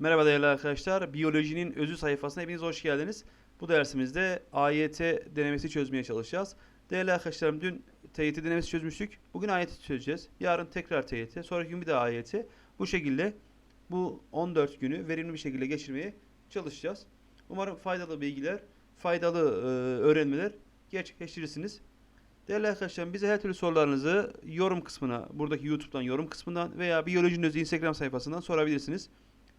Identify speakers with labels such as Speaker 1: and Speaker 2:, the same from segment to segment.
Speaker 1: Merhaba değerli arkadaşlar. Biyolojinin özü sayfasına hepiniz hoş geldiniz. Bu dersimizde AYT denemesi çözmeye çalışacağız. Değerli arkadaşlarım dün TYT denemesi çözmüştük. Bugün AYT çözeceğiz. Yarın tekrar TYT. Sonraki gün bir daha AYT. Bu şekilde bu 14 günü verimli bir şekilde geçirmeye çalışacağız. Umarım faydalı bilgiler, faydalı e, öğrenmeler gerçekleştirirsiniz. Değerli arkadaşlarım bize her türlü sorularınızı yorum kısmına, buradaki YouTube'dan yorum kısmından veya Biyolojinin Özü Instagram sayfasından sorabilirsiniz.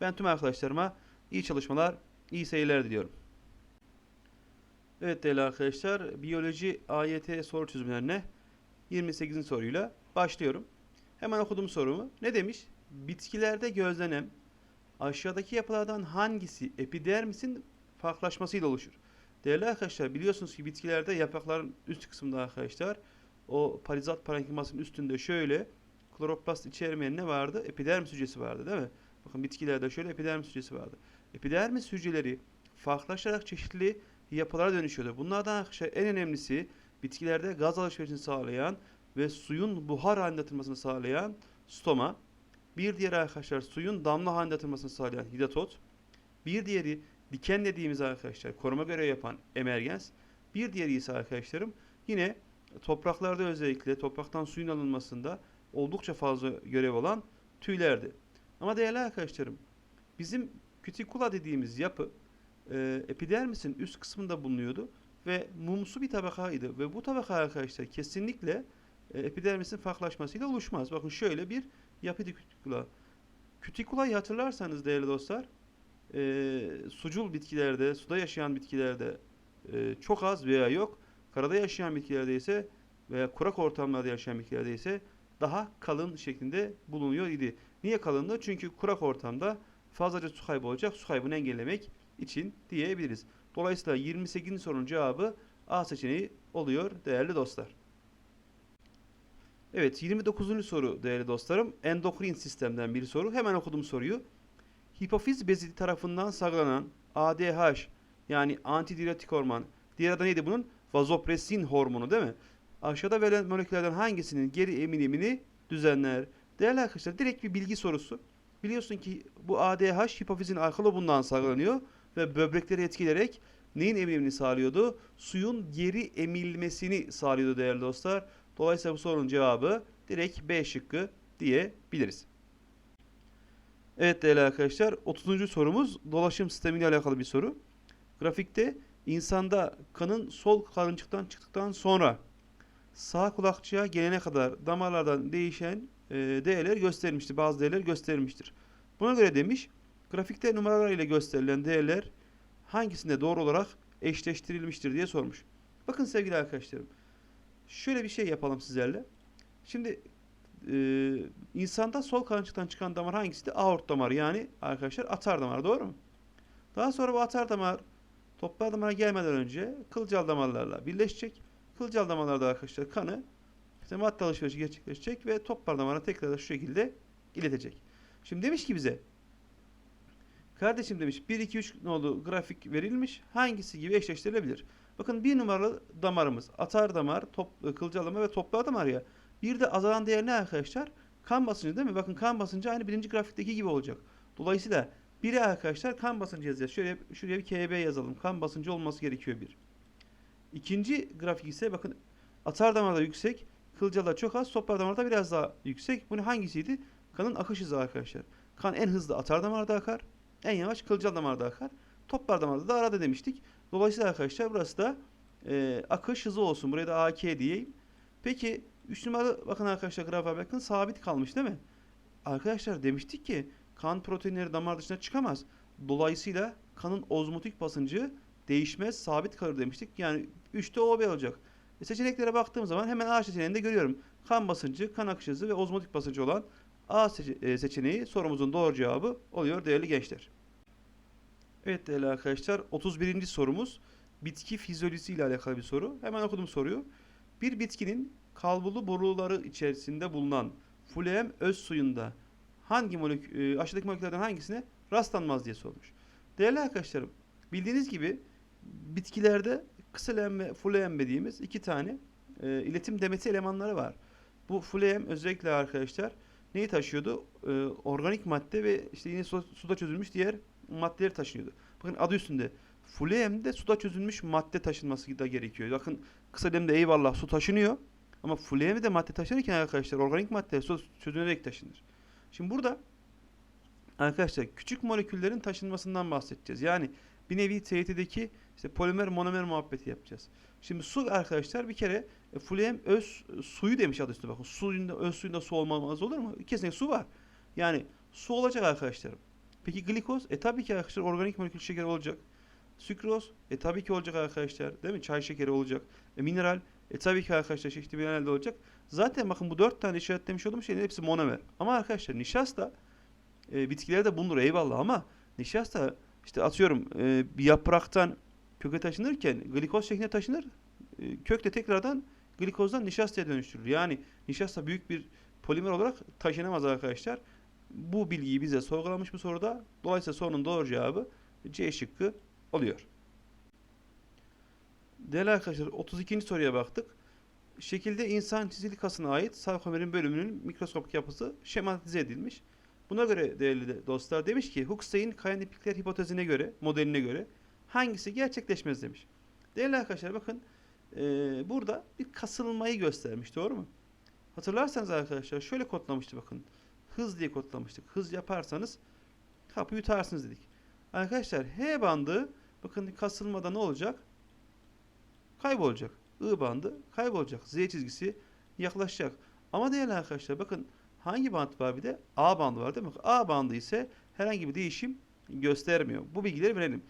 Speaker 1: Ben tüm arkadaşlarıma iyi çalışmalar, iyi seyirler diliyorum. Evet değerli arkadaşlar, biyoloji AYT soru çözümlerine 28. soruyla başlıyorum. Hemen okudum sorumu. Ne demiş? Bitkilerde gözlenen aşağıdaki yapılardan hangisi epidermisin farklılaşmasıyla oluşur? Değerli arkadaşlar biliyorsunuz ki bitkilerde yaprakların üst kısmında arkadaşlar o parizat parenkimasının üstünde şöyle kloroplast içermeyen ne vardı? Epidermis hücresi vardı değil mi? Bakın bitkilerde şöyle epidermis hücresi vardı. Epidermis hücreleri farklılaşarak çeşitli yapılara dönüşüyordu. Bunlardan arkadaşlar en önemlisi bitkilerde gaz alışverişini sağlayan ve suyun buhar halinde atılmasını sağlayan stoma. Bir diğer arkadaşlar suyun damla halinde atılmasını sağlayan hidatot. Bir diğeri diken dediğimiz arkadaşlar koruma görevi yapan emergens. Bir diğeri ise arkadaşlarım yine topraklarda özellikle topraktan suyun alınmasında oldukça fazla görev olan tüylerdi. Ama değerli arkadaşlarım bizim kütikula dediğimiz yapı e, epidermisin üst kısmında bulunuyordu ve mumsu bir tabakaydı ve bu tabaka arkadaşlar kesinlikle e, epidermisin farklılaşmasıyla oluşmaz. Bakın şöyle bir yapıydı kütikula. Kütikulayı hatırlarsanız değerli dostlar e, sucul bitkilerde, suda yaşayan bitkilerde e, çok az veya yok. Karada yaşayan bitkilerde ise veya kurak ortamlarda yaşayan bitkilerde ise daha kalın şeklinde bulunuyor idi. Niye kalındı? Çünkü kurak ortamda fazlaca su kaybı olacak. Su kaybını engellemek için diyebiliriz. Dolayısıyla 28. sorunun cevabı A seçeneği oluyor değerli dostlar. Evet 29. soru değerli dostlarım. Endokrin sistemden bir soru. Hemen okudum soruyu. Hipofiz bezi tarafından salgılanan ADH yani antidiüretik hormon. Diğer adı neydi bunun? Vazopresin hormonu değil mi? Aşağıda verilen moleküllerden hangisinin geri emilimini düzenler? Değerli arkadaşlar direkt bir bilgi sorusu. Biliyorsun ki bu ADH hipofizin arka lobundan salgılanıyor ve böbrekleri etkileyerek neyin emilimini sağlıyordu? Suyun geri emilmesini sağlıyordu değerli dostlar. Dolayısıyla bu sorunun cevabı direkt B şıkkı diyebiliriz. Evet değerli arkadaşlar 30. sorumuz dolaşım sistemiyle alakalı bir soru. Grafikte insanda kanın sol karıncıktan çıktıktan sonra sağ kulakçığa gelene kadar damarlardan değişen değerler göstermiştir. Bazı değerler gösterilmiştir. Buna göre demiş grafikte numaralar ile gösterilen değerler hangisinde doğru olarak eşleştirilmiştir diye sormuş. Bakın sevgili arkadaşlarım şöyle bir şey yapalım sizlerle. Şimdi e, insanda sol karıncıktan çıkan damar hangisiydi? Aort damarı yani arkadaşlar atar damarı doğru mu? Daha sonra bu atar damar toplar damara gelmeden önce kılcal damarlarla birleşecek. Kılcal damarlarda arkadaşlar kanı işte madde alışverişi gerçekleşecek ve toplar damara tekrar şu şekilde iletecek. Şimdi demiş ki bize kardeşim demiş 1 2 3 ne oldu grafik verilmiş hangisi gibi eşleştirilebilir? Bakın bir numaralı damarımız atar damar, top, kılcal damar ve toplar damar ya. Bir de azalan değer ne arkadaşlar? Kan basıncı değil mi? Bakın kan basıncı aynı birinci grafikteki gibi olacak. Dolayısıyla biri arkadaşlar kan basıncı yazacağız. Şöyle şuraya bir KB yazalım. Kan basıncı olması gerekiyor bir. İkinci grafik ise bakın atar damarda yüksek, kılcalda çok az, toplar damarda biraz daha yüksek. Bunu hangisiydi? Kanın akış hızı arkadaşlar. Kan en hızlı atar damarda akar, en yavaş kılcal damarda akar. Toplar damarda da arada demiştik. Dolayısıyla arkadaşlar burası da e, akış hızı olsun. Buraya da AK diyeyim. Peki 3 numaralı bakın arkadaşlar grafa bakın sabit kalmış değil mi? Arkadaşlar demiştik ki kan proteinleri damar dışına çıkamaz. Dolayısıyla kanın ozmotik basıncı değişmez, sabit kalır demiştik. Yani 3'te OB olacak. E seçeneklere baktığım zaman hemen A seçeneğinde görüyorum. Kan basıncı, kan akış hızı ve ozmotik basıncı olan A seçeneği sorumuzun doğru cevabı oluyor değerli gençler. Evet değerli arkadaşlar 31. sorumuz bitki fizyolojisi ile alakalı bir soru. Hemen okudum soruyu. Bir bitkinin kalbulu boruları içerisinde bulunan fuleem öz suyunda hangi molekül, e, aşağıdaki moleküllerden hangisine rastlanmaz diye sormuş. Değerli arkadaşlarım bildiğiniz gibi bitkilerde kısalem ve fuleem dediğimiz iki tane e, iletim demeti elemanları var. Bu fuleem özellikle arkadaşlar neyi taşıyordu? Ee, organik madde ve işte yine su- suda çözülmüş diğer maddeleri taşınıyordu. Bakın adı üstünde. Fulemde suda çözülmüş madde taşınması da gerekiyor. Bakın kısa demde eyvallah su taşınıyor. Ama fulemde madde taşınırken arkadaşlar organik madde su çözünerek taşınır. Şimdi burada arkadaşlar küçük moleküllerin taşınmasından bahsedeceğiz. Yani bir nevi TYT'deki işte polimer monomer muhabbeti yapacağız. Şimdi su arkadaşlar bir kere e, öz suyu demiş adı üstünde bakın. Suyunda öz suyunda su olmaz olur mu? Kesinlikle su var. Yani su olacak arkadaşlarım. Peki glikoz? E tabii ki arkadaşlar organik molekül şekeri olacak. Sükroz? E tabii ki olacak arkadaşlar. Değil mi? Çay şekeri olacak. E mineral? E tabii ki arkadaşlar çeşitli mineral de olacak. Zaten bakın bu dört tane işaretlemiş olduğum şeylerin hepsi monomer. Ama arkadaşlar nişasta e, bitkilerde bulunur eyvallah ama nişasta işte atıyorum e, bir yapraktan köke taşınırken glikoz şeklinde taşınır. E, kök de tekrardan glikozdan nişastaya dönüştürülür. Yani nişasta büyük bir polimer olarak taşınamaz arkadaşlar. Bu bilgiyi bize sorgulamış bu soruda. Dolayısıyla sorunun doğru cevabı C şıkkı oluyor. Değerli arkadaşlar 32. soruya baktık. Şekilde insan çizilik kasına ait sarkomerin bölümünün mikroskopik yapısı şematize edilmiş. Buna göre değerli de- dostlar demiş ki Huxley'in kayaniplikler hipotezine göre, modeline göre hangisi gerçekleşmez demiş. Değerli arkadaşlar bakın eee, burada bir kasılmayı göstermiş doğru mu? Hatırlarsanız arkadaşlar şöyle kodlamıştı bakın. Hız diye kodlamıştık. Hız yaparsanız hapı yutarsınız dedik. Arkadaşlar H bandı bakın kasılmada ne olacak? Kaybolacak. I bandı kaybolacak. Z çizgisi yaklaşacak. Ama değerli arkadaşlar bakın hangi band var bir de? A bandı var değil mi? A bandı ise herhangi bir değişim göstermiyor. Bu bilgileri verelim.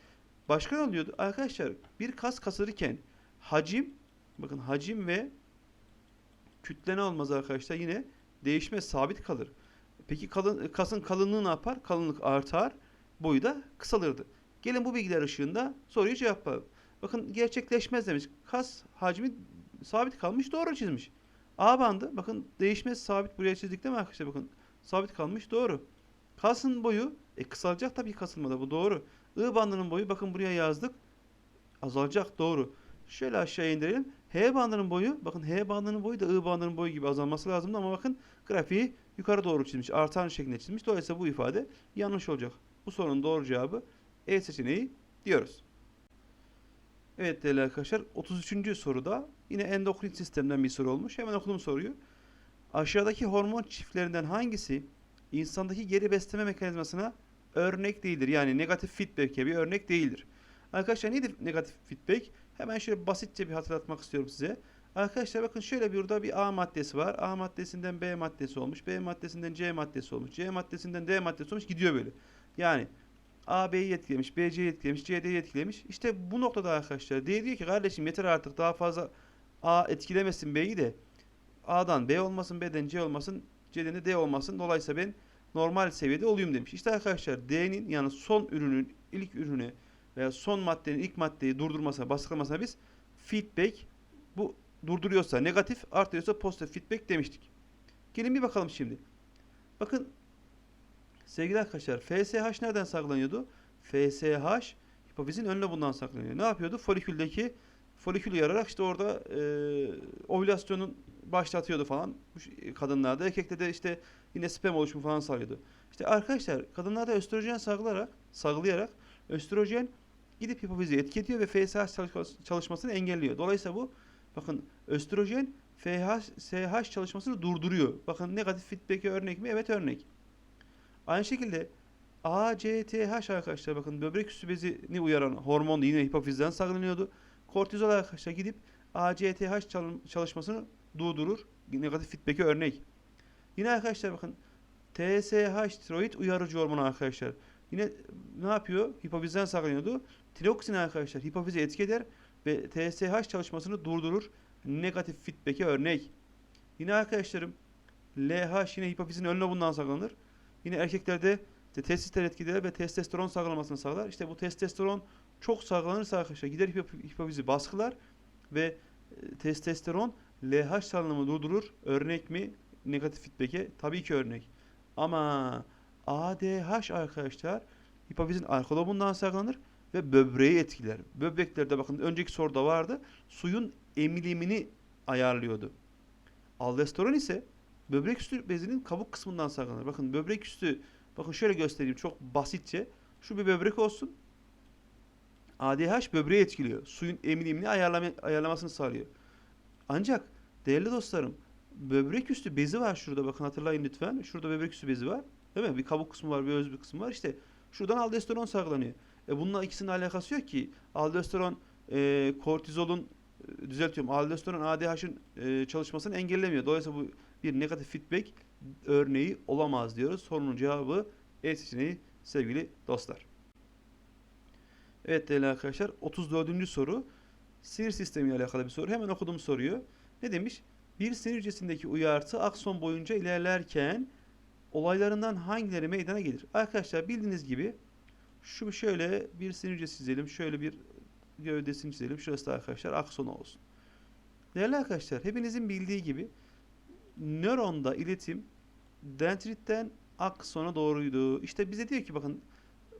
Speaker 1: Başka ne oluyordu? Arkadaşlar bir kas kasılırken hacim bakın hacim ve kütle ne olmaz arkadaşlar? Yine değişme sabit kalır. Peki kalın, kasın kalınlığı ne yapar? Kalınlık artar, boyu da kısalırdı. Gelin bu bilgiler ışığında soruyu cevaplayalım. Bakın gerçekleşmez demiş. Kas hacmi sabit kalmış, doğru çizmiş. A bandı bakın değişmez sabit buraya çizdik değil mi arkadaşlar? Bakın sabit kalmış, doğru. Kasın boyu e, kısalacak tabii kasılmada bu doğru. I bandının boyu bakın buraya yazdık. Azalacak doğru. Şöyle aşağı indirelim. H bandının boyu bakın H bandının boyu da I bandının boyu gibi azalması lazımdı ama bakın grafiği yukarı doğru çizmiş. Artan şeklinde çizmiş. Dolayısıyla bu ifade yanlış olacak. Bu sorunun doğru cevabı E seçeneği diyoruz. Evet değerli arkadaşlar 33. soruda yine endokrin sistemden bir soru olmuş. Hemen okudum soruyu. Aşağıdaki hormon çiftlerinden hangisi insandaki geri besleme mekanizmasına örnek değildir? Yani negatif feedback'e bir örnek değildir. Arkadaşlar nedir negatif feedback? Hemen şöyle basitçe bir hatırlatmak istiyorum size. Arkadaşlar bakın şöyle burada bir A maddesi var. A maddesinden B maddesi olmuş. B maddesinden C maddesi olmuş. C maddesinden D maddesi olmuş. Gidiyor böyle. Yani A B'yi etkilemiş, B C'yi etkilemiş, C D'yi etkilemiş. İşte bu noktada arkadaşlar D diyor ki kardeşim yeter artık daha fazla A etkilemesin B'yi de A'dan B olmasın, B'den C olmasın, C'den de D olmasın. Dolayısıyla ben normal seviyede olayım demiş. İşte arkadaşlar D'nin yani son ürünün ilk ürünü veya son maddenin ilk maddeyi durdurmasına, baskılamasına biz feedback bu durduruyorsa negatif, artıyorsa pozitif feedback demiştik. Gelin bir bakalım şimdi. Bakın sevgili arkadaşlar FSH nereden saklanıyordu? FSH hipofizin ön lobundan saklanıyor. Ne yapıyordu? Foliküldeki folikülü yararak işte orada e, ovülasyonun başlatıyordu falan kadınlarda. Erkekte de işte yine sperm oluşumu falan sağlıyordu. İşte arkadaşlar kadınlarda östrojen salgılayarak, salgılayarak östrojen gidip hipofizi etki ediyor ve FSH çalışma- çalışmasını engelliyor. Dolayısıyla bu bakın östrojen FH, SH çalışmasını durduruyor. Bakın negatif feedback'e örnek mi? Evet örnek. Aynı şekilde ACTH arkadaşlar bakın böbrek üstü bezini uyaran hormon yine hipofizden salgılanıyordu. Kortizol arkadaşlar gidip ACTH çalışmasını durdurur. Negatif feedback'e örnek. Yine arkadaşlar bakın TSH tiroid uyarıcı hormonu arkadaşlar. Yine ne yapıyor? Hipofizden saklanıyordu. Tiroksin arkadaşlar hipofize etki eder ve TSH çalışmasını durdurur. Negatif feedback'e örnek. Yine arkadaşlarım LH yine hipofizin ön lobundan saklanır. Yine erkeklerde işte testisler etkiler ve testosteron salgılamasını sağlar. İşte bu testosteron çok salgılanırsa arkadaşlar gider hipofizi baskılar ve e, testosteron LH salınımı durdurur. Örnek mi? Negatif feedback'e tabii ki örnek. Ama ADH arkadaşlar hipofizin arka lobundan salgılanır ve böbreği etkiler. Böbreklerde bakın önceki soruda vardı. Suyun emilimini ayarlıyordu. Aldosteron ise böbrek üstü bezinin kabuk kısmından saklanır. Bakın böbrek üstü bakın şöyle göstereyim çok basitçe. Şu bir böbrek olsun. ADH böbreği etkiliyor. Suyun emilimini ayarlama, ayarlamasını sağlıyor. Ancak değerli dostlarım böbrek üstü bezi var şurada bakın hatırlayın lütfen. Şurada böbrek üstü bezi var. Değil mi? Bir kabuk kısmı var, bir öz bir kısmı var. İşte şuradan aldosteron salgılanıyor. E bununla ikisinin alakası yok ki. Aldosteron e, kortizolun e, düzeltiyorum. Aldosteron ADH'ın e, çalışmasını engellemiyor. Dolayısıyla bu bir negatif feedback örneği olamaz diyoruz. Sorunun cevabı E seçeneği sevgili dostlar. Evet değerli arkadaşlar 34. soru sinir sistemiyle alakalı bir soru. Hemen okudum soruyu. Ne demiş? Bir sinir hücresindeki uyartı akson boyunca ilerlerken olaylarından hangileri meydana gelir? Arkadaşlar bildiğiniz gibi şu şöyle bir sinir hücresi çizelim. Şöyle bir gövdesini çizelim. Şurası da arkadaşlar akson olsun. Değerli arkadaşlar hepinizin bildiği gibi nöronda iletim dendritten aksona doğruydu. İşte bize diyor ki bakın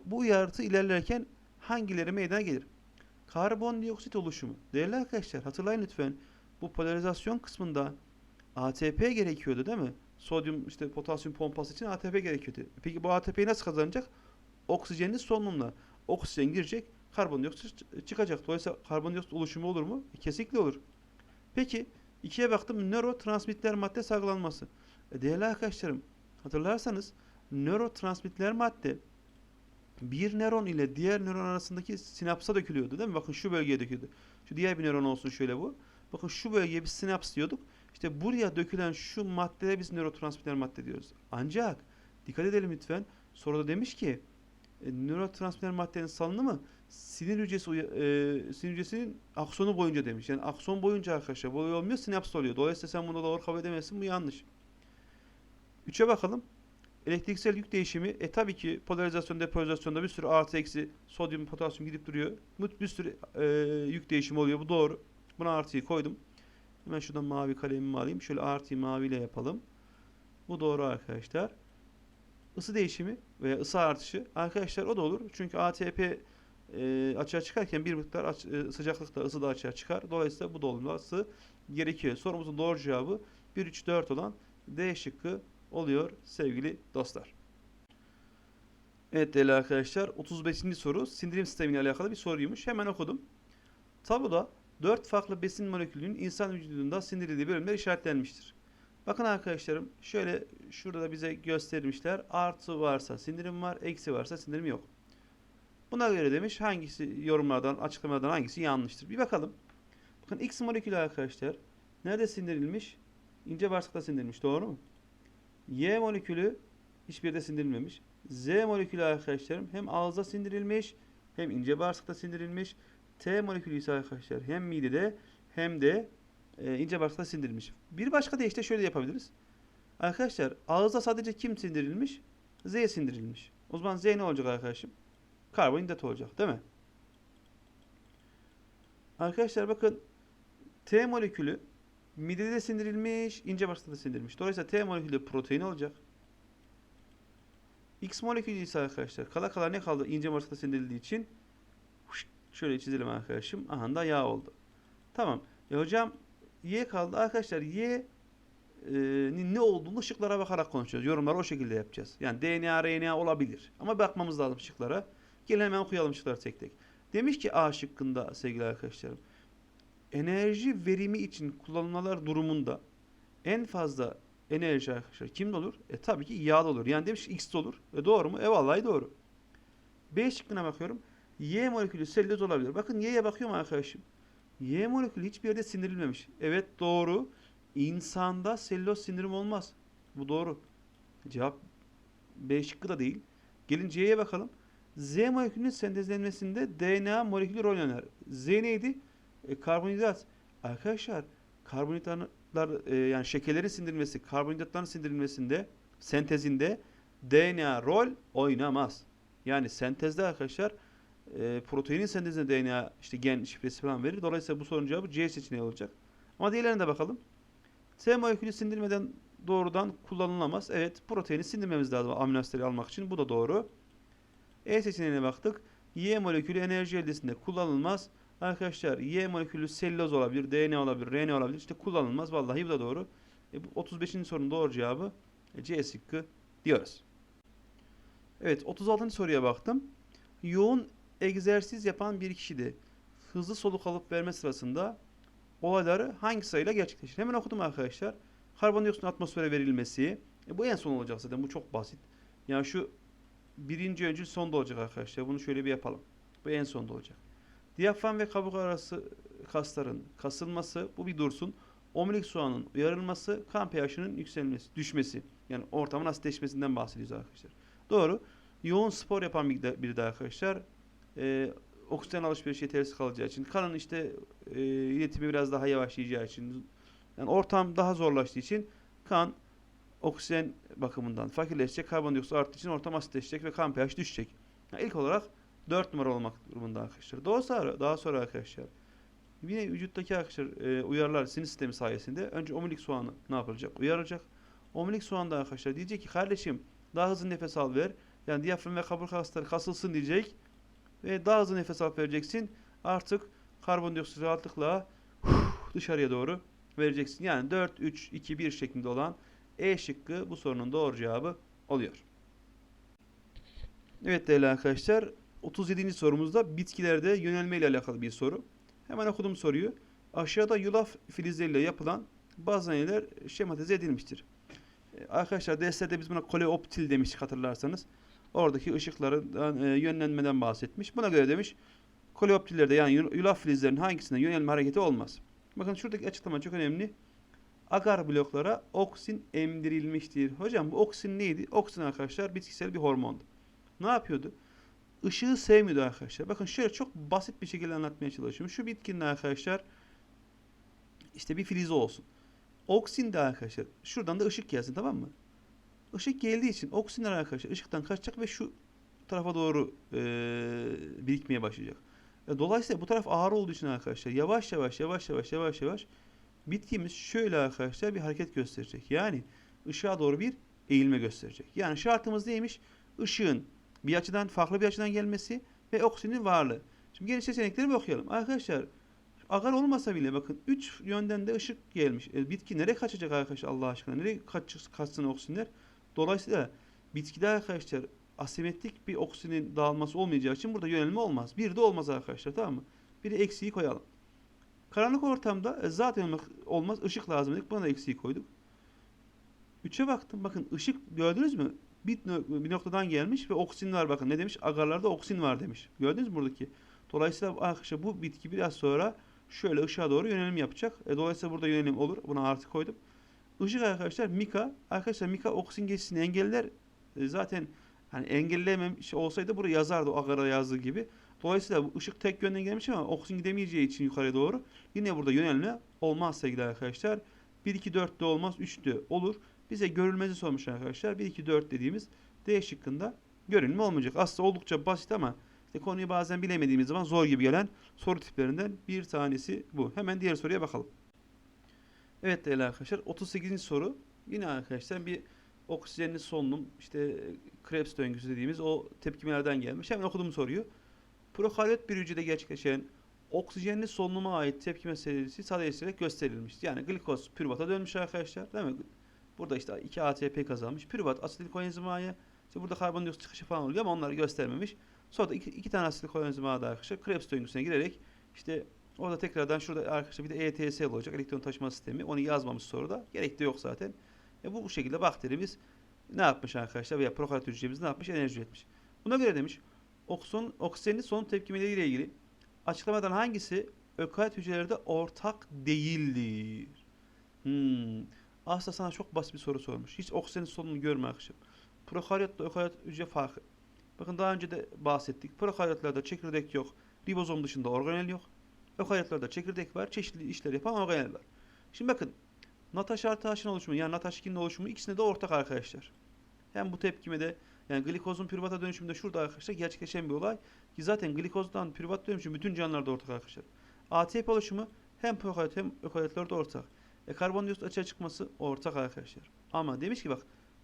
Speaker 1: bu uyartı ilerlerken hangileri meydana gelir? Karbondioksit oluşumu. Değerli arkadaşlar hatırlayın lütfen. Bu polarizasyon kısmında ATP gerekiyordu değil mi? Sodyum işte potasyum pompası için ATP gerekiyordu. Peki bu ATP'yi nasıl kazanacak? Oksijenli solunumla. Oksijen girecek, karbondioksit çıkacak. Dolayısıyla karbondioksit oluşumu olur mu? E, kesinlikle olur. Peki ikiye baktım nörotransmitter madde salgılanması. E, değerli arkadaşlarım hatırlarsanız nörotransmitter madde bir nöron ile diğer nöron arasındaki sinapsa dökülüyordu değil mi? Bakın şu bölgeye döküldü. Şu diğer bir nöron olsun şöyle bu. Bakın şu bölgeye bir sinaps diyorduk. İşte buraya dökülen şu maddeye biz nörotransmitter madde diyoruz. Ancak dikkat edelim lütfen. Soruda demiş ki e, nörotransmitter maddenin salınımı sinir hücresi e, sinir hücresinin aksonu boyunca demiş. Yani akson boyunca arkadaşlar bu olmuyor sinaps oluyor. Dolayısıyla sen bunu doğru kabul edemezsin. Bu yanlış. 3'e bakalım. Elektriksel yük değişimi. E tabii ki polarizasyon depolarizasyonda bir sürü artı eksi sodyum potasyum gidip duruyor. Bir sürü e, yük değişimi oluyor. Bu doğru. Buna artıyı koydum. Hemen şuradan mavi kalemimi alayım. Şöyle artıyı maviyle yapalım. Bu doğru arkadaşlar. Isı değişimi veya ısı artışı. Arkadaşlar o da olur. Çünkü ATP e, açığa çıkarken bir miktar aç, e, sıcaklıkta ısı da açığa çıkar. Dolayısıyla bu da olması gerekiyor. Sorumuzun doğru cevabı 1, 3, 4 olan D şıkkı oluyor sevgili dostlar. Evet değerli arkadaşlar 35. soru sindirim sistemiyle alakalı bir soruymuş. Hemen okudum. Tabloda 4 farklı besin molekülünün insan vücudunda sindirildiği bölümler işaretlenmiştir. Bakın arkadaşlarım şöyle şurada da bize göstermişler. Artı varsa sindirim var, eksi varsa sindirim yok. Buna göre demiş hangisi yorumlardan, açıklamalardan hangisi yanlıştır. Bir bakalım. Bakın X molekülü arkadaşlar nerede sindirilmiş? İnce bağırsakta sindirilmiş. Doğru mu? Y molekülü hiçbir yerde sindirilmemiş. Z molekülü arkadaşlarım hem ağızda sindirilmiş hem ince bağırsakta sindirilmiş. T molekülü ise arkadaşlar hem midede hem de e, ince bağırsakta sindirilmiş. Bir başka deyişle şöyle yapabiliriz. Arkadaşlar ağızda sadece kim sindirilmiş? Z sindirilmiş. O zaman Z ne olacak arkadaşım? Karbonhidrat olacak değil mi? Arkadaşlar bakın T molekülü midede de sindirilmiş, ince bağırsakta da sindirilmiş. Dolayısıyla T molekülü protein olacak. X molekülü ise arkadaşlar kala kala ne kaldı ince bağırsakta sindirildiği için şöyle çizelim arkadaşım. Aha da yağ oldu. Tamam. E hocam Y kaldı. Arkadaşlar Y e, ne olduğunu şıklara bakarak konuşacağız. Yorumları o şekilde yapacağız. Yani DNA, RNA olabilir. Ama bakmamız lazım şıklara. Gelin hemen okuyalım şıkları tek tek. Demiş ki A şıkkında sevgili arkadaşlarım. Enerji verimi için kullanılmalar durumunda en fazla enerji arkadaşlar kimde olur? E tabii ki yağda olur. Yani demiş X'de olur. E doğru mu? E vallahi doğru. B şıkkına bakıyorum. Y molekülü selüloz olabilir. Bakın Y'ye bakıyorum arkadaşım. Y molekülü hiçbir yerde sindirilmemiş. Evet doğru. İnsanda selüloz sindirim olmaz. Bu doğru. Cevap B şıkkı da değil. Gelin C'ye bakalım. Z molekülünün sentezlenmesinde DNA molekülü rol oynar. Z neydi? E, karbonhidrat. Arkadaşlar karbonhidratlar e, yani şekerlerin sindirilmesi, karbonhidratların sindirilmesinde, sentezinde DNA rol oynamaz. Yani sentezde arkadaşlar e, proteinin sentezinde DNA işte gen şifresi falan verir. Dolayısıyla bu sorunun cevabı C seçeneği olacak. Ama diğerlerine de bakalım. T molekülü sindirmeden doğrudan kullanılamaz. Evet proteini sindirmemiz lazım amino almak için. Bu da doğru. E seçeneğine baktık. Y molekülü enerji eldesinde kullanılmaz. Arkadaşlar Y molekülü selüloz olabilir, DNA olabilir, RNA olabilir. İşte kullanılmaz. Vallahi bu da doğru. E, bu 35. sorunun doğru cevabı C şıkkı diyoruz. Evet 36. soruya baktım. Yoğun egzersiz yapan bir kişi de hızlı soluk alıp verme sırasında olayları hangi sayıyla gerçekleşir? Hemen okudum arkadaşlar. Karbondioksit atmosfere verilmesi. E, bu en son olacak zaten. Bu çok basit. Yani şu birinci öncül sonda olacak arkadaşlar. Bunu şöyle bir yapalım. Bu en sonda olacak. Diyafram ve kaburga arası kasların kasılması bu bir dursun. Omurilik soğanın uyarılması, kan pH'ının yükselmesi, düşmesi. Yani ortamın asitleşmesinden bahsediyoruz arkadaşlar. Doğru. Yoğun spor yapan bir de, biri de arkadaşlar e, oksijen alışverişi yetersiz kalacağı için, kanın işte e, iletimi biraz daha yavaşlayacağı için, yani ortam daha zorlaştığı için kan oksijen bakımından fakirleşecek, karbondioksit arttığı için ortam asitleşecek ve kan pH düşecek. Yani ilk olarak 4 numara olmak durumunda arkadaşlar. Daha sonra, daha sonra arkadaşlar yine vücuttaki arkadaşlar e, uyarılar sinir sistemi sayesinde önce omurilik soğanı ne yapılacak? Uyarılacak. Omurilik soğanda arkadaşlar diyecek ki kardeşim daha hızlı nefes al ver. Yani diyafram ve kaburga kasları kasılsın diyecek. Ve daha hızlı nefes alıp vereceksin. Artık karbondioksit rahatlıkla dışarıya doğru vereceksin. Yani 4, 3, 2, 1 şeklinde olan E şıkkı bu sorunun doğru cevabı oluyor. Evet değerli arkadaşlar 37. sorumuzda bitkilerde yönelme ile alakalı bir soru. Hemen okudum soruyu. Aşağıda yulaf filizleriyle yapılan bazı neler şematize edilmiştir. Ee, Arkadaşlar derslerde biz buna koleoptil demiştik hatırlarsanız. Oradaki ışıkların e, yönlenmeden bahsetmiş. Buna göre demiş koleoptillerde yani yul- yulaf filizlerinin hangisinde yönelme hareketi olmaz. Bakın şuradaki açıklama çok önemli. Agar bloklara oksin emdirilmiştir. Hocam bu oksin neydi? Oksin arkadaşlar bitkisel bir hormondu. Ne yapıyordu? Işığı sevmiyordu arkadaşlar. Bakın şöyle çok basit bir şekilde anlatmaya çalışıyorum. Şu bitkinin arkadaşlar işte bir filizi olsun. Oksin de arkadaşlar şuradan da ışık gelsin tamam mı? Işık geldiği için oksinler arkadaşlar ışıktan kaçacak ve şu tarafa doğru eee, birikmeye başlayacak. E, Dolayısıyla bu taraf ağır olduğu için arkadaşlar yavaş yavaş yavaş yavaş yavaş yavaş bitkimiz şöyle arkadaşlar bir hareket gösterecek. Yani ışığa doğru bir eğilme gösterecek. Yani şartımız neymiş? Işığın bir açıdan farklı bir açıdan gelmesi ve oksinin varlığı. Şimdi geri seçenekleri okuyalım. Arkadaşlar agar olmasa bile bakın 3 yönden de ışık gelmiş. E, bitki nereye kaçacak arkadaşlar Allah aşkına? Nereye kaç, kaçsın oksinler? Dolayısıyla bitkide arkadaşlar asimetrik bir oksinin dağılması olmayacağı için burada yönelme olmaz. Bir de olmaz arkadaşlar tamam mı? Bir de eksiği koyalım. Karanlık ortamda e, zaten olmaz. ışık lazım dedik. Buna da eksiği koyduk. 3'e baktım. Bakın ışık gördünüz mü? Bir, bir noktadan gelmiş ve oksin var. Bakın ne demiş? Agarlarda oksin var demiş. Gördünüz mü buradaki? Dolayısıyla arkadaşlar bu bitki biraz sonra şöyle ışığa doğru yönelim yapacak. E, dolayısıyla burada yönelim olur. Buna artı koydum. Işık arkadaşlar mika. Arkadaşlar mika oksin geçişini engeller. E, zaten hani engellememiş olsaydı buraya yazardı agara yazdığı gibi. Dolayısıyla bu ışık tek yönden gelmiş ama oksin gidemeyeceği için yukarıya doğru yine burada yönelme olmaz sevgili arkadaşlar. 1 2 4 de olmaz, 3 de olur. Bize görülmezi sormuş arkadaşlar. 1 2 4 dediğimiz D şıkkında görünme olmayacak. Aslında oldukça basit ama işte konuyu bazen bilemediğimiz zaman zor gibi gelen soru tiplerinden bir tanesi bu. Hemen diğer soruya bakalım. Evet değerli arkadaşlar 38. soru. Yine arkadaşlar bir oksijenli solunum işte e, Krebs döngüsü dediğimiz o tepkimelerden gelmiş. Hemen okudum soruyu. Prokaryot bir hücrede gerçekleşen oksijenli solunuma ait tepkime serisi sadeleştirerek gösterilmiş. Yani glikoz pürüvata dönmüş arkadaşlar. Değil mi? Burada işte 2 ATP kazanmış. Pürüvat asitil koenzim A'ya işte burada karbondioksit çıkışı falan oluyor ama onları göstermemiş. Sonra da iki, tane asitil koenzim A'da arkadaşlar Krebs döngüsüne girerek işte orada tekrardan şurada arkadaşlar bir de ETS olacak. Elektron taşıma sistemi. Onu yazmamış soruda. Gerek de yok zaten. E bu, bu şekilde bakterimiz ne yapmış arkadaşlar veya prokaryot hücremiz ne yapmış? Enerji üretmiş. Buna göre demiş okson, oksijenli solunum tepkimeleri ile ilgili açıklamadan hangisi ökaryot hücrelerde ortak değildir? Hmm. Aslında sana çok basit bir soru sormuş. Hiç oksijenin solunumunu görme arkadaşım. Prokaryotla ökaryot hücre farkı. Bakın daha önce de bahsettik. Prokaryotlarda çekirdek yok. Ribozom dışında organel yok. Ökaryotlarda çekirdek var. Çeşitli işler yapan organel var. Şimdi bakın. Nataş artı oluşumu yani Nataş 2'nin oluşumu ikisinde de ortak arkadaşlar. Hem bu tepkimede yani glikozun pürüvata dönüşümünde şurada arkadaşlar gerçekleşen bir olay. Ki zaten glikozdan pürüvat dönüşümü bütün canlılarda ortak arkadaşlar. ATP oluşumu hem prokaryot hem ökaryotlarda ortak. E, karbondioksit açığa çıkması ortak arkadaşlar. Ama demiş ki bak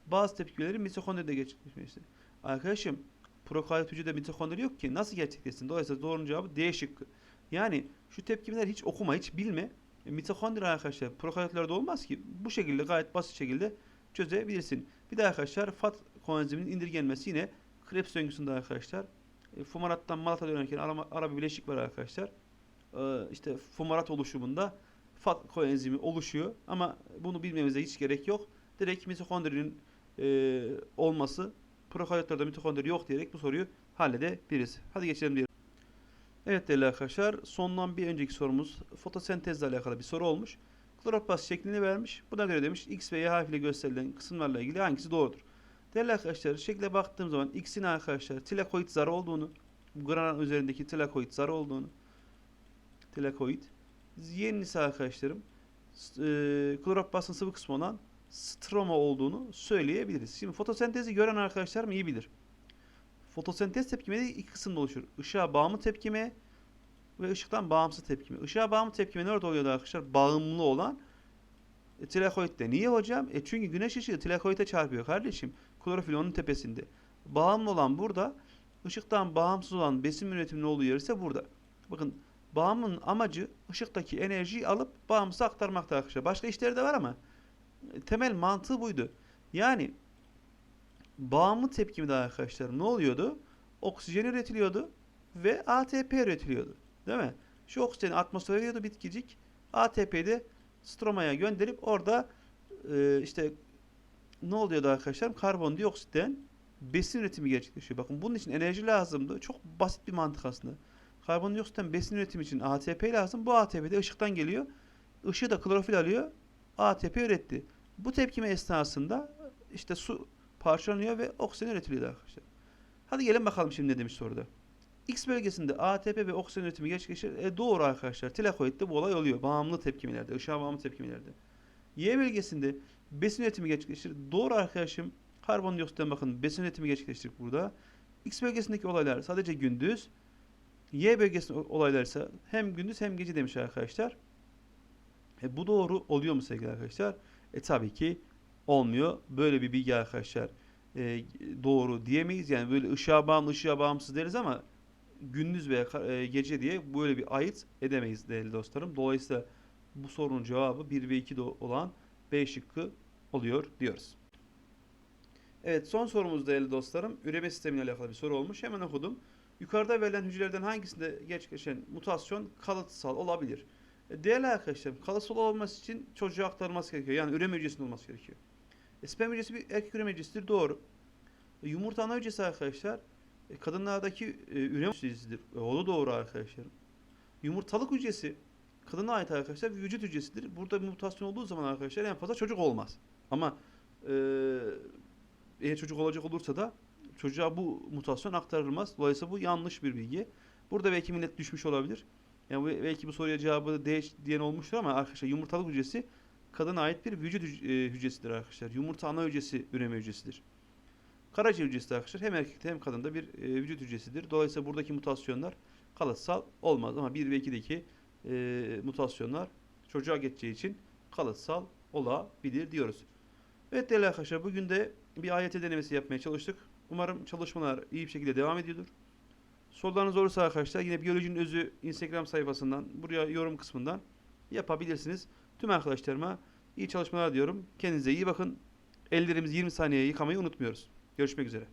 Speaker 1: bazı tepkilerin mitokondride gerçekleşmesi. Arkadaşım prokaryot hücrede mitokondri yok ki nasıl gerçekleşsin? Dolayısıyla doğru cevabı D şıkkı. Yani şu tepkimeler hiç okuma, hiç bilme. E, mitokondri arkadaşlar prokaryotlerde olmaz ki. Bu şekilde gayet basit şekilde çözebilirsin. Bir de arkadaşlar fat koenziminin indirgenmesi yine Krebs döngüsünde arkadaşlar. E, fumarattan malata dönerken ara, bir bileşik var arkadaşlar. E, işte fumarat oluşumunda fat koenzimi oluşuyor. Ama bunu bilmemize hiç gerek yok. Direkt mitokondrinin e, olması prokaryotlarda mitokondri yok diyerek bu soruyu halledebiliriz. Hadi geçelim diyelim. Evet değerli arkadaşlar sondan bir önceki sorumuz fotosentezle alakalı bir soru olmuş. Kloroplast şeklini vermiş. Buna göre demiş X ve Y harfiyle gösterilen kısımlarla ilgili hangisi doğrudur? Değerli arkadaşlar şekle baktığım zaman X'in arkadaşlar tilakoid zarı olduğunu, bu granat üzerindeki tilakoid zarı olduğunu, tilakoid. Y'nin ise arkadaşlarım e, kloroplastın sıvı kısmı olan stroma olduğunu söyleyebiliriz. Şimdi fotosentezi gören arkadaşlarım iyi bilir. Fotosentez tepkimeleri iki kısımda oluşur. Işığa bağımlı tepkime ve ışıktan bağımsız tepkime. Işığa bağımlı tepkime nerede oluyordu arkadaşlar? Bağımlı olan e, tilakoidde. Niye hocam? E çünkü güneş ışığı tilakoide çarpıyor kardeşim. Klorofil onun tepesinde. Bağımlı olan burada. ışıktan bağımsız olan besin üretiminin olduğu yer ise burada. Bakın bağımlının amacı ışıktaki enerjiyi alıp bağımsız aktarmakta arkadaşlar. Başka işleri de var ama e, temel mantığı buydu. Yani bağımlı tepkimde arkadaşlar ne oluyordu? Oksijen üretiliyordu ve ATP üretiliyordu. Değil mi? Şu oksijeni atmosfere veriyordu bitkicik. ATP'yi de stromaya gönderip orada e, işte ne oluyordu arkadaşlar? Karbondioksitten besin üretimi gerçekleşiyor. Bakın bunun için enerji lazımdı. Çok basit bir mantık aslında. Karbondioksitten besin üretimi için ATP lazım. Bu ATP de ışıktan geliyor. Işığı da klorofil alıyor. ATP üretti. Bu tepkime esnasında işte su parçalanıyor ve oksijen üretiliyor arkadaşlar. Hadi gelin bakalım şimdi ne demiş soruda. X bölgesinde ATP ve oksijen üretimi gerçekleşir. E doğru arkadaşlar. Tilakoidde bu olay oluyor. Bağımlı tepkimelerde, ışığa bağımlı tepkimelerde. Y bölgesinde besin üretimi gerçekleşir. Doğru arkadaşım. Karbondioksitten bakın besin üretimi gerçekleştir burada. X bölgesindeki olaylar sadece gündüz. Y bölgesinde olaylar ise hem gündüz hem gece demiş arkadaşlar. E bu doğru oluyor mu sevgili arkadaşlar? E tabii ki olmuyor. Böyle bir bilgi arkadaşlar e, doğru diyemeyiz. Yani böyle ışığa bağımlı, ışığa bağımsız deriz ama gündüz veya e, gece diye böyle bir ayırt edemeyiz değerli dostlarım. Dolayısıyla bu sorunun cevabı 1 ve 2 de olan B şıkkı oluyor diyoruz. Evet son sorumuz değerli dostlarım. Üreme sistemiyle alakalı bir soru olmuş. Hemen okudum. Yukarıda verilen hücrelerden hangisinde gerçekleşen mutasyon kalıtsal olabilir? E, Değerli arkadaşlarım kalıtsal olması için çocuğa aktarılması gerekiyor. Yani üreme hücresinde olması gerekiyor. E, sperm hücresi bir erkek üreme hücresidir. Doğru. E, yumurta ana hücresi arkadaşlar e, kadınlardaki e, üreme hücresidir. E, o da doğru arkadaşlarım. Yumurtalık hücresi kadına ait arkadaşlar bir vücut hücresidir. Burada bir mutasyon olduğu zaman arkadaşlar en fazla çocuk olmaz. Ama e, eğer çocuk olacak olursa da çocuğa bu mutasyon aktarılmaz. Dolayısıyla bu yanlış bir bilgi. Burada belki millet düşmüş olabilir. Yani belki bu soruya cevabı D diyen olmuştur ama arkadaşlar yumurtalık hücresi kadına ait bir vücut e, hücresidir arkadaşlar. Yumurta ana hücresi üreme hücresidir. Karaciğer hücresi arkadaşlar hem erkekte hem kadında bir e, vücut hücresidir. Dolayısıyla buradaki mutasyonlar kalıtsal olmaz ama 1 ve 2'deki e, mutasyonlar çocuğa geçeceği için kalıtsal olabilir diyoruz. Evet değerli arkadaşlar bugün de bir AYT denemesi yapmaya çalıştık. Umarım çalışmalar iyi bir şekilde devam ediyordur. Sorularınız olursa arkadaşlar yine Biyolojinin Özü Instagram sayfasından buraya yorum kısmından yapabilirsiniz. Tüm arkadaşlarıma iyi çalışmalar diyorum. Kendinize iyi bakın. Ellerimizi 20 saniye yıkamayı unutmuyoruz. Görüşmek üzere.